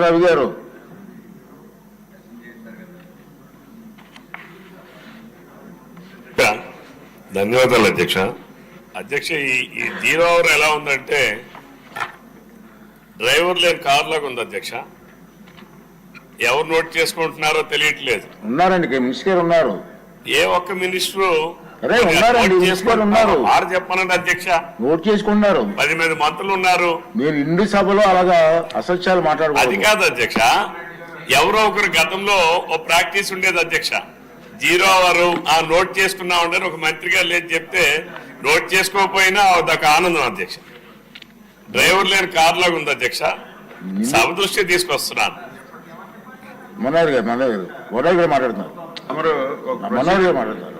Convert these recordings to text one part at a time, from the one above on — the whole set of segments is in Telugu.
రవి గారు. ధన్యవాదాలు అధ్యక్ష. అధ్యక్ష ఈ ఈ జీరో అవర్ ఎలా ఉందంటే డ్రైవర్ లేని కార్ లాగా ఉంది అధ్యక్ష. ఎవరు నోట్ చేసుకుంటున్నారో తెలియట్లేదు. ఉన్నారండి మినిస్టర్ గారు ఉన్నారు. ఏ ఒక్క మినిస్టరు అరే, ఉన్నారండి, మినిస్టర్లు ఉన్నారు. వారు చెప్పనండి అధ్యక్ష. నోట్ చేసుకున్నారు. పది మంది మంత్రులు ఉన్నారు. మీరు ఇండి సభలో అలాగా అసత్యాలు అది మాట్లాడకూడదు కాదు అధ్యక్ష. ఎవరో ఒకరు గతంలో ఓ ప్రాక్టీస్ ఉండేది అధ్యక్ష. జీరో అవర్ ఆ నోట్ చేసుకున్నా ఉండని ఒక మంత్రి గారు లేదు చెప్తే నోట్ చేసుకోకపోయినా అదొక ఆనందం అధ్యక్ష. డ్రైవర్ లేని కార్ లాగా ఉంది అధ్యక్ష. సభ దృష్టి తీసుకొస్తున్నాను. మనోహర్ గారు మనోహర్ గారు మనోహర్ గారు మాట్లాడుతున్నారు. మనోహర్ గారు మాట్లాడుతున్నారు.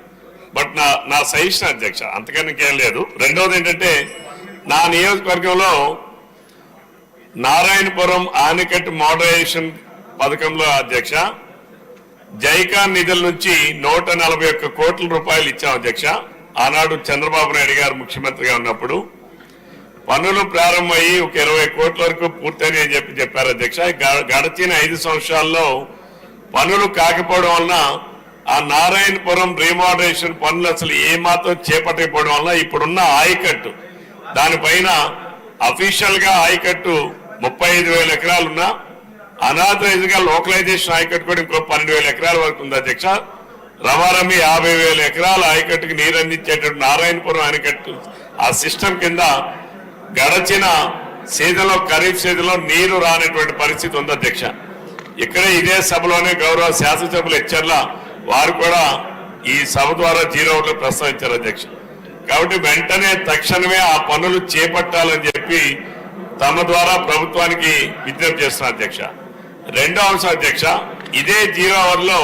బట్ నా నా సజెషన్ అధ్యక్ష అంతకన్నా ఇంకేం లేదు. రెండవది ఏంటంటే నా నియోజకవర్గంలో నారాయణపురం ఆనకట్టు మోడరైజేషన్ పథకంలో అధ్యక్ష జైకా నిధుల నుంచి నూట నలభై ఒక్క కోట్ల రూపాయలు ఇచ్చాం అధ్యక్ష. ఆనాడు చంద్రబాబు నాయుడు గారు ముఖ్యమంత్రిగా ఉన్నప్పుడు పనులు ప్రారంభమయ్యి ఒక ఇరవై కోట్ల వరకు పూర్తని అని చెప్పి చెప్పారు అధ్యక్ష. గ- ఐదు సంవత్సరాల్లో పనులు కాకపోవడం వలన ఆ నారాయణపురం రీమోడరేషన్ పనులు అసలు ఏమాత్రం చేపట్టకపోవడం వలన ఇప్పుడున్న ఆయకట్టు దానిపైన అఫీషియల్గా ఆయకట్టు ముప్పై ఐదు వేల ఎకరాలున్నా అనాథరైజ్గా లోకలైజేషన్ ఆయకట్టు కూడా ఇంకో పన్నెండు వేల ఎకరాల వరకు ఉంది అధ్యక్ష. రమారమి యాభై వేల ఎకరాల ఆయకట్టుకు నీరు అందించేటట్టు నారాయణపురం ఆయకట్టు ఆ సిస్టమ్ కింద గడచిన సీజన్లో ఖరీఫ్ సీజన్లో నీరు రానటువంటి పరిస్థితి ఉంది అధ్యక్ష. ఇక్కడ ఇదే సభలోనే గౌరవ శాసనసభ్యులు హెచ్చర్ల వారు కూడా ఈ సభ ద్వారా జీరో ఒకటి ప్రస్తావించారు అధ్యక్ష. కాబట్టి వెంటనే తక్షణమే ఆ పనులు చేపట్టాలని చెప్పి తమ ద్వారా ప్రభుత్వానికి విజ్ఞప్తి చేస్తున్నారు అధ్యక్ష. రెండో అంశం అధ్యక్ష ఇదే జీరో అవర్లో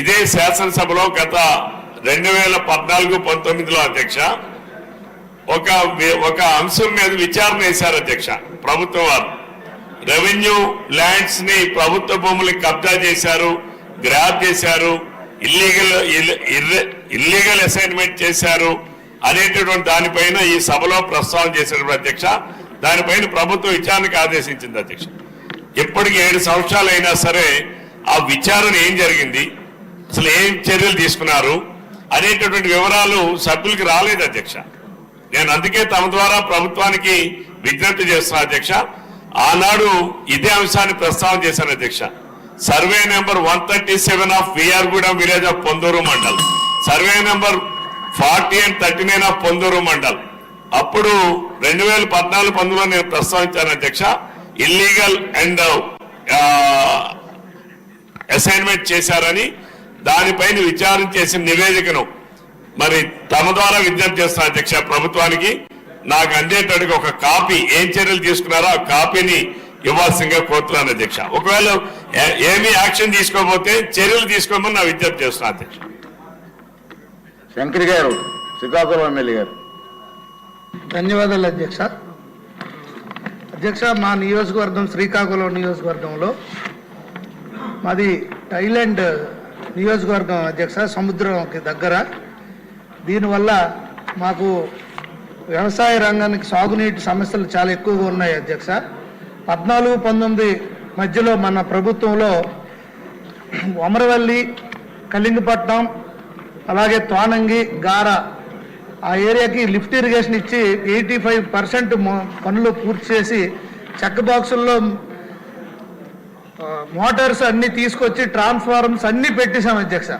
ఇదే శాసనసభలో గత రెండు వేల పద్నాలుగు పంతొమ్మిదిలో అధ్యక్ష ఒక ఒక అంశం మీద విచారణ వేశారు అధ్యక్ష ప్రభుత్వం వారు. రెవెన్యూ ల్యాండ్స్ని ప్రభుత్వ భూములు కబ్జా చేశారు. గ్రాప్ చేశారు ఇల్లీగల్ ఇల్లీగల్ అసైన్మెంట్ చేశారు అనేటటువంటి దానిపైన ఈ సభలో ప్రస్తావన చేసినటువంటి అధ్యక్ష దానిపైన ప్రభుత్వం విచారణకు ఆదేశించింది అధ్యక్ష. ఇప్పటికి ఏడు సంవత్సరాలు అయినా సరే ఆ విచారణ ఏం జరిగింది అసలు ఏం చర్యలు తీసుకున్నారు అనేటటువంటి వివరాలు సభ్యులకి రాలేదు అధ్యక్ష. నేను అందుకే తమ ద్వారా ప్రభుత్వానికి విజ్ఞప్తి చేస్తున్నా అధ్యక్ష. ఆనాడు ఇదే అంశాన్ని ప్రస్తావన చేశాను అధ్యక్ష. Survey number one thirty seven of VRGudem village of Ponduru mandal. Survey number forty and thirty nine of Ponduru mandal. అప్పుడు రెండు వేల పద్నాలుగు పంతొమ్మిదిలో నేను ప్రస్తావించాను అధ్యక్ష ఇల్లీగల్ అండ్ అసైన్మెంట్ చేశారని దానిపైన విచారణ చేసిన నివేదికను మరి తమ ద్వారా విజ్ఞప్తి చేస్తున్న అధ్యక్ష ప్రభుత్వానికి. నాకు అందేటట్టుగా ఒక కాపీ ఏం చర్యలు తీసుకున్నారో ఆ కాపీని ఇవ్వాల్సిందిగా కోరుతున్నాను అధ్యక్ష ఒకవేళ ఏమీ యాక్షన్ తీసుకోకపోతే చర్యలు తీసుకోమని నా విజ్ఞప్తి చేస్తున్నాను అధ్యక్ష. శంకర్ గారు శ్రీకాకుళం ఎమ్మెల్యే గారు. ధన్యవాదాలు అధ్యక్ష. అధ్యక్ష మా నియోజకవర్గం శ్రీకాకుళం నియోజకవర్గంలో మాది థైలాండ్ నియోజకవర్గం అధ్యక్ష సముద్రంకి దగ్గర. దీనివల్ల మాకు వ్యవసాయ రంగానికి సాగునీటి సమస్యలు చాలా ఎక్కువగా ఉన్నాయి అధ్యక్ష. పద్నాలుగు పంతొమ్మిది మధ్యలో మన ప్రభుత్వంలో అమరవల్లి కళింగపట్నం అలాగే తోనంగి గార ఆ ఏరియాకి లిఫ్ట్ ఇరిగేషన్ ఇచ్చి ఎయిటీ ఫైవ్ పర్సెంట్ పనులు పూర్తి చేసి చెక్క బాక్సుల్లో మోటార్స్ అన్నీ తీసుకొచ్చి ట్రాన్స్ఫార్మర్స్ అన్నీ పెట్టేశాం అధ్యక్ష.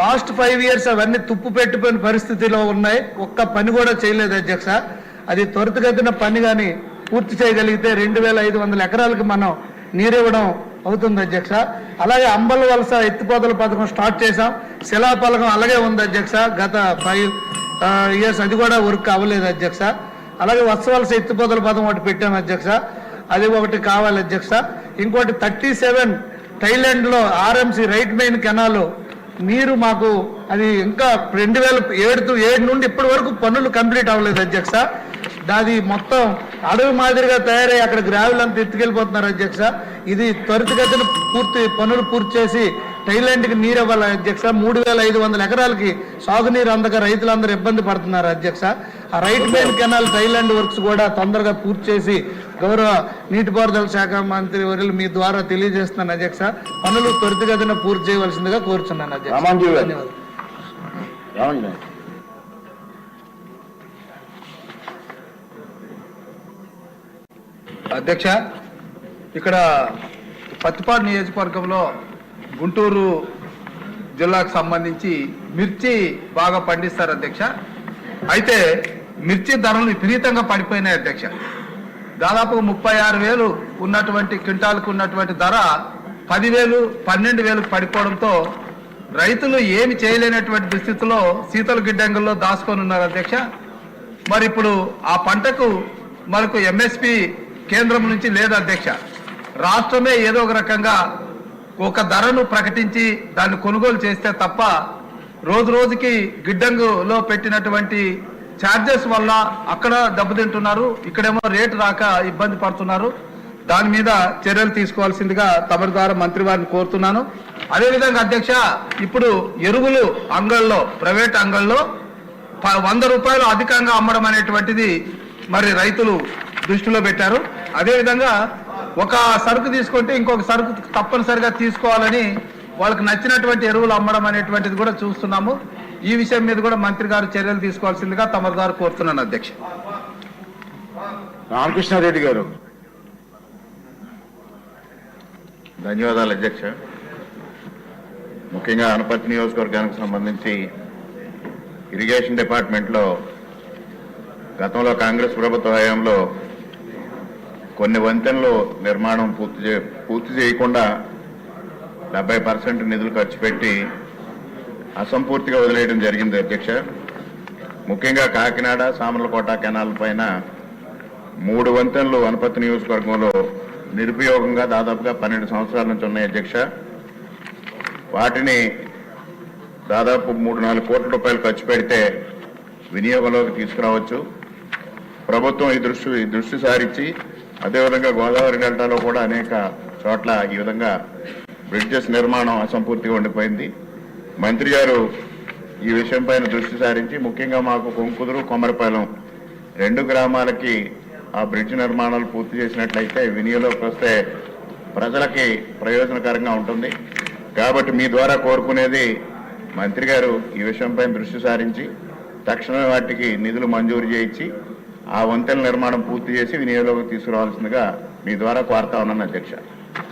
లాస్ట్ ఫైవ్ ఇయర్స్ అవన్నీ తుప్పు పెట్టిపోయిన పరిస్థితిలో ఉన్నాయి. ఒక్క పని కూడా చేయలేదు అధ్యక్ష. అది త్వరితగతిన పని కానీ పూర్తి చేయగలిగితే రెండు వేల ఐదు వందల ఎకరాలకు మనం నీరివ్వడం అవుతుంది అధ్యక్ష. అలాగే అంబల వలస ఎత్తిపోతల పథకం స్టార్ట్ చేశాం. శిలాపలకం అలాగే ఉంది అధ్యక్ష. గత ఫైవ్ ఇయర్స్ అది కూడా వర్క్ అవ్వలేదు అధ్యక్ష. అలాగే వత్సవలస ఎత్తిపోతల పథకం ఒకటి పెట్టాం అధ్యక్ష. అది ఒకటి కావాలి అధ్యక్ష. ఇంకోటి థర్టీ సెవెన్ థైలాండ్లో ఆర్ఎంసి రైట్ మెయిన్ కెనాలు నీరు మాకు అది ఇంకా రెండు వేల ఏడు ఏడు నుండి ఇప్పటి వరకు పనులు కంప్లీట్ అవ్వలేదు అధ్యక్ష. దాది మొత్తం అడవి మాదిరిగా తయారై అక్కడ గ్రావెల్ అంతా ఎత్తుకెళ్ళిపోతున్నారు అధ్యక్ష. ఇది త్వరితగతిన పూర్తి పనులు పూర్తి చేసి థైలాండ్కి నీరు ఇవ్వాలి అధ్యక్ష. మూడు వేల ఐదు వందల ఎకరాలకి సాగునీరు అందక రైతులందరూ ఇబ్బంది పడుతున్నారు అధ్యక్ష. ఆ right main canal tail end works కూడా తొందరగా పూర్తి చేసి గౌరవ నీటిపారుదల శాఖ మంత్రి వర్యులు మీ ద్వారా తెలియజేస్తున్నాను అధ్యక్ష. పనులు త్వరితగతిన పూర్తి చేయవలసిందిగా కోరుచున్నాను అధ్యక్ష. ధన్యవాదాలు. అధ్యక్ష ఇక్కడ పత్తిపాడు నియోజకవర్గంలో గుంటూరు జిల్లాకు సంబంధించి మిర్చి బాగా పండిస్తారు అధ్యక్ష. అయితే మిర్చి ధరలు విపరీతంగా పడిపోయినాయి అధ్యక్ష. దాదాపు ముప్పై ఆరు వేలు ఉన్నటువంటి క్వింటాల్కు ఉన్నటువంటి ధర పదివేలు పన్నెండు వేలకు పడిపోవడంతో రైతులు ఏమి చేయలేనటువంటి దుస్థితిలో శీతల గిడ్డంగుల్లో దాచుకొని ఉన్నారు అధ్యక్ష. మరి ఇప్పుడు ఆ పంటకు మనకు ఎంఎస్పి కేంద్రం నుంచి లేదు అధ్యక్ష. రాష్ట్రమే ఏదో ఒక రకంగా ఒక ధరను ప్రకటించి దాన్ని కొనుగోలు చేస్తే తప్ప రోజు రోజుకి గిడ్డంగులో పెట్టినటువంటి ఛార్జెస్ వల్ల అక్కడ దెబ్బతింటున్నారు ఇక్కడేమో రేటు రాక ఇబ్బంది పడుతున్నారు. దాని మీద చర్యలు తీసుకోవాల్సిందిగా తమరి ద్వారా మంత్రి వారిని కోరుతున్నాను. అదేవిధంగా అధ్యక్ష ఇప్పుడు ఎరువులు అంగళ్ళలో ప్రైవేట్ అంగళ్ళలో ప- వంద రూపాయలు అధికంగా అమ్మడం అనేటువంటిది మరి రైతులు దృష్టిలో పెట్టారు. అదేవిధంగా ఒక సరుకు తీసుకుంటే ఇంకొక సరుకు తప్పనిసరిగా తీసుకోవాలని వాళ్ళకి నచ్చినటువంటి ఎరువులు అమ్మడం అనేటువంటిది కూడా చూస్తున్నాము. ఈ విషయం మీద కూడా మంత్రి గారు చర్యలు తీసుకోవాల్సిందిగా తమ ద్వారా కోరుతున్నాను అధ్యక్ష. రామకృష్ణారెడ్డి గారు. ధన్యవాదాలు అధ్యక్ష. ముఖ్యంగా అనపర్తి నియోజకవర్గానికి సంబంధించి ఇరిగేషన్ డిపార్ట్మెంట్లో గతంలో కాంగ్రెస్ ప్రభుత్వ హయాంలో కొన్ని వంతెనలు నిర్మాణం పూర్తి చే పూర్తి చేయకుండా డెబ్బై పర్సెంట్ నిధులు ఖర్చు పెట్టి అసంపూర్తిగా వదిలేయడం జరిగింది అధ్యక్ష. ముఖ్యంగా కాకినాడ సామర్లకోట కెనాల్ పైన మూడు వంతెనలు వనపర్తి నియోజకవర్గంలో నిరుపయోగంగా దాదాపుగా పన్నెండు సంవత్సరాల నుంచి ఉన్నాయి అధ్యక్ష. వాటిని దాదాపు మూడు నాలుగు కోట్ల రూపాయలు ఖర్చు పెడితే వినియోగంలోకి తీసుకురావచ్చు. ప్రభుత్వం ఈ దృష్టి దృష్టి సారించి అదేవిధంగా గోదావరి డెల్టాలో కూడా అనేక చోట్ల ఈ విధంగా బ్రిడ్జెస్ నిర్మాణం అసంపూర్తిగా ఉండిపోయింది. మంత్రి గారు ఈ విషయం పైన దృష్టి సారించి ముఖ్యంగా మాకు కొంకుదురు కొమరపాలెం రెండు గ్రామాలకి ఆ బ్రిడ్జ్ నిర్మాణాలు పూర్తి చేసినట్లయితే వినియోగంలోకి వస్తే ప్రజలకి ప్రయోజనకరంగా ఉంటుంది. కాబట్టి మీ ద్వారా కోరుకునేది మంత్రి గారు ఈ విషయంపై దృష్టి సారించి తక్షణమే వాటికి నిధులు మంజూరు చేయించి ఆ వంతెన నిర్మాణం పూర్తి చేసి వినియోగంలోకి తీసుకురావాల్సిందిగా మీ ద్వారా కోరుతా ఉన్నాను అధ్యక్ష.